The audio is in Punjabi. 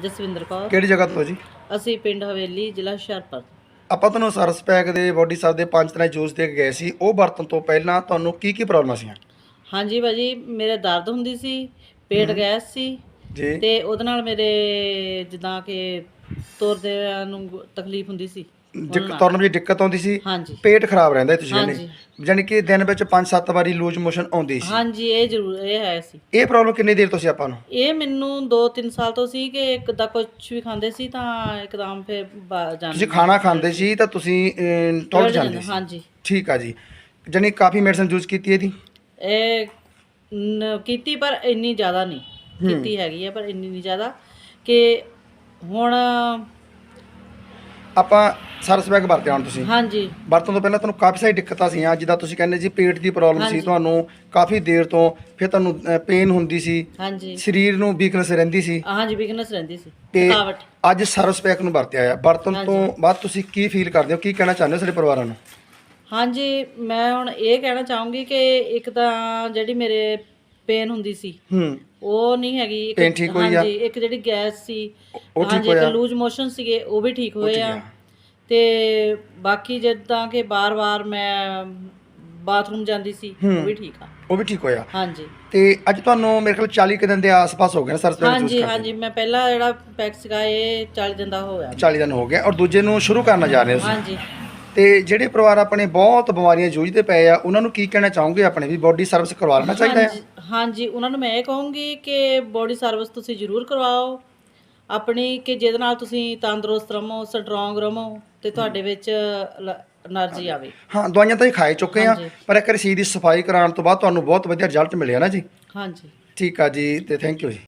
ਜਸਵਿੰਦਰ ਕੌਰ। ਕਿਹੜੀ ਜਗ੍ਹਾ ਤੋਂ ਜੀ? ਅਸੀਂ ਪਿੰਡ ਹਵੇਲੀ ਜ਼ਿਲ੍ਹਾ ਹੁਸ਼ਿਆਰਪੁਰ ਆਪਾਂ ਤੁਹਾਨੂੰ ਸਰਸ ਪੈਕ ਦੇ ਬੋਡੀ ਸਰਫ ਦੇ ਪੰਜ ਤਰ੍ਹਾਂ ਜੂਸ ਦੇ ਕੇ ਗਏ ਸੀ ਉਹ ਵਰਤਣ ਤੋਂ ਪਹਿਲਾਂ ਤੁਹਾਨੂੰ ਕੀ ਕੀ ਪ੍ਰੋਬਲਮ ਸੀਆਂ? ਹਾਂਜੀ ਭਾਜੀ ਮੇਰੇ ਦਰਦ ਹੁੰਦੀ ਸੀ ਪੇਟ ਗੈਸ ਸੀ ਜੀ। ਤੇ ਉਹਦੇ ਨਾਲ ਮੇਰੇ ਜਿੱਦਾਂ ਕਿ ਤੁਰਦੇ ਨੂੰ ਤਕਲੀਫ ਹੁੰਦੀ ਸੀ। ਦਿੱਕ ਤੁਰਨ ਵਿੱਚ ਦਿੱਕਤ ਆਉਂਦੀ ਸੀ ਹਾਂਜੀ। ਪੇਟ ਖਰਾਬ ਰਹਿੰਦਾ ਤੁਸੀਂ ਹਾਂਜੀ। ਕਹਿੰਦੇ ਯਾਨੀ ਕਿ ਦਿਨ ਵਿੱਚ 5-7 ਵਾਰੀ ਲੂਜ਼ ਮੋਸ਼ਨ ਆਉਂਦੀ ਸੀ। ਹਾਂਜੀ ਇਹ ਜ਼ਰੂਰ ਇਹ ਹੈ ਸੀ। ਇਹ ਪ੍ਰੋਬਲਮ ਕਿੰਨੀ ਦੇਰ ਤੋਂ ਸੀ ਆਪਾਂ ਨੂੰ? ਇਹ ਮੈਨੂੰ 2-3 ਸਾਲ ਤੋਂ ਸੀ ਕਿ ਇੱਕਦਾ ਕੁਝ ਵੀ ਖਾਂਦੇ ਸੀ ਤਾਂ ਇੱਕਦਮ ਫਿਰ ਜਾਣ ਤੁਸੀਂ ਖਾਣਾ ਖਾਂਦੇ ਸੀ ਤਾਂ ਤੁਸੀਂ ਟੌਇਲਟ ਜਾਂਦੇ ਸੀ। ਹਾਂਜੀ। ਠੀਕ ਆ ਜੀ। ਯਾਨੀ ਕਾਫੀ ਮੈਡੀਸਨ ਯੂਜ਼ ਕੀਤੀ ਇਹਦੀ? ਇਹ ਨ- ਕੀਤੀ ਪਰ ਇੰਨੀ ਜ਼ਿਆਦਾ ਨਹੀਂ। ਕੀਤੀ ਹੈਗੀ ਹੈ ਪਰ ਇੰਨੀ ਨਹੀਂ ਜ਼ਿਆਦਾ ਕਿ ਹੁਣ ਆਪਾਂ ਸਰਸ ਪੈਕ ਵਰਤਿਆ ਹੁਣ ਤੁਸੀਂ। ਹਾਂਜੀ। ਵਰਤਣ ਤੋਂ ਪਹਿਲਾਂ ਤੁਹਾਨੂੰ ਕਾਫੀ ਸਾਰੀ ਦਿੱਕਤਾਂ ਸੀਆਂ ਜਿੱਦਾਂ ਤੁਸੀਂ ਕਹਿੰਦੇ ਜੀ ਪੇਟ ਦੀ ਪ੍ਰੋਬਲਮ ਸੀ ਤੁਹਾਨੂੰ ਕਾਫੀ ਦੇਰ ਤੋਂ ਫਿਰ ਤੁਹਾਨੂੰ ਪੇਨ ਹੁੰਦੀ ਸੀ। ਹਾਂਜੀ। ਸਰੀਰ ਨੂੰ ਵੀਕਨੈਸ ਰਹਿੰਦੀ ਸੀ। ਹਾਂਜੀ ਵੀਕਨੈਸ ਰਹਿੰਦੀ ਸੀ। ਥਕਾਵਟ। ਅੱਜ ਸਰਸ ਪੈਕ ਨੂੰ ਵਰਤਿਆ ਆ ਵਰਤਣ ਤੋਂ ਬਾਅਦ ਤੁਸੀਂ ਕੀ ਫੀਲ ਕਰਦੇ ਹੋ? ਕੀ ਕਹਿਣਾ ਚਾਹੁੰਦੇ ਹੋ ਸਾਡੇ ਪਰਿਵਾਰਾਂ ਨੂੰ? ਹਾਂਜੀ ਮੈਂ ਹੁਣ ਇਹ ਕਹਿਣਾ ਚਾਹੂੰਗੀ ਕਿ ਇੱਕ ਤਾਂ ਜਿਹੜੀ ਮੇਰੇ ਪੇਨ ਹੁੰਦੀ ਸੀ। ਹੂੰ। ਉਹ ਨਹੀਂ ਹੈਗੀ। ਇੱਕ- Pain ਠੀਕ ਹੋਈ ਆ? ਹਾਂਜੀ ਇੱਕ ਜਿਹੜੀ ਗੈਸ ਸੀ। ਉਹ ਠੀਕ ਹਾਂਜੀ ਇੱਕ ਹੋਇਆ? ਲੂਜ਼ ਮੋਸ਼ਨ ਸੀਗੇ ਉਹ ਵੀ ਠੀਕ ਹੋਏ ਠੀਕ ਆ। ਆ। ਤੇ ਬਾਕੀ ਜਿੱਦਾਂ ਕਿ ਬਾਰ-ਬਾਰ ਮੈਂ ਬਾਥਰੂਮ ਜਾਂਦੀ ਸੀ ਉਹ ਵੀ ਠੀਕ ਆ। ਉਹ ਵੀ ਠੀਕ ਹੋਇਆ। ਹਾਂਜੀ। ਤੇ ਅੱਜ ਤੁਹਾਨੂੰ ਮੇਰੇ ਖਿਆਲ 40 ਕੁ ਦਿਨ ਦੇ ਆਸ-ਪਾਸ ਹੋ ਗਏ ਨੇ ਸਰਸ ਪੈਕ ਯੂਜ਼ ਹਾਂਜੀ ਕਰਦੇ ਹਾਂਜੀ ਮੈਂ ਪਹਿਲਾ ਜਿਹੜਾ ਪੈਕ ਸੀਗਾ ਇਹ 40 ਦਿਨ ਦਾ ਹੋਇਆ। 40 ਦਿਨ ਹੋ ਗਏ ਔਰ ਦੂਜੇ ਨੂੰ ਸ਼ੁਰੂ ਕਰਨਾ ਜਾ ਰਹੇ ਹੋ ਤੁਸੀਂ? ਹਾਂਜੀ। ਤੇ ਜਿਹੜੇ ਪਰਿਵਾਰ ਆਪਣੇ ਬਹੁਤ ਬਿਮਾਰੀਆਂ ਜੂਝਦੇ ਪਏ ਆ ਉਹਨਾਂ ਨੂੰ ਕੀ ਕਹਿਣਾ ਚਾਹੋਗੇ ਆਪਣੇ ਵੀ ਬੋਡੀ ਸਰਵਿਸ ਕਰਵਾ ਲੈਣਾ ਚਾਹੀਦਾ ਹੈ? ਹਾਂਜੀ- ਉਹਨਾਂ ਨੂੰ ਮੈਂ ਇਹ ਕਹੂੰਗੀ ਕਿ ਬੋਡੀ ਸਰਵਿਸ ਤੁਸੀਂ ਜ਼ਰੂਰ ਕਰਵਾਓ। ਆਪਣੀ ਕਿ ਜਿਹਦੇ ਨਾਲ ਤੁਸੀਂ ਤੰਦਰੁਸਤ ਰਹੋ ਸਟਰੋਂਗ ਰਹੋ ਤੇ ਤੁਹਾਡੇ ਵਿੱਚ ਐਨਰਜੀ ਆਵੇ। ਹਾਂ ਦਵਾਈਆਂ ਤਾਂ ਹੀ ਖਾਏ ਚੁੱਕੇ ਆ ਪਰ ਇੱਕ ਵਾਰੀ ਦੀ ਸਫ਼ਾਈ ਕਰਾਉਣ ਤੋਂ ਬਾਅਦ ਤੁਹਾਨੂੰ ਬਹੁਤ ਵਧੀਆ ਰਿਜ਼ਲਟ ਮਿਲਿਆ ਨਾ ਜੀ? ਹਾਂਜੀ। ਠੀਕ ਆ ਜੀ ਤੇ ਥੈਂਕ ਯੂ ਜੀ।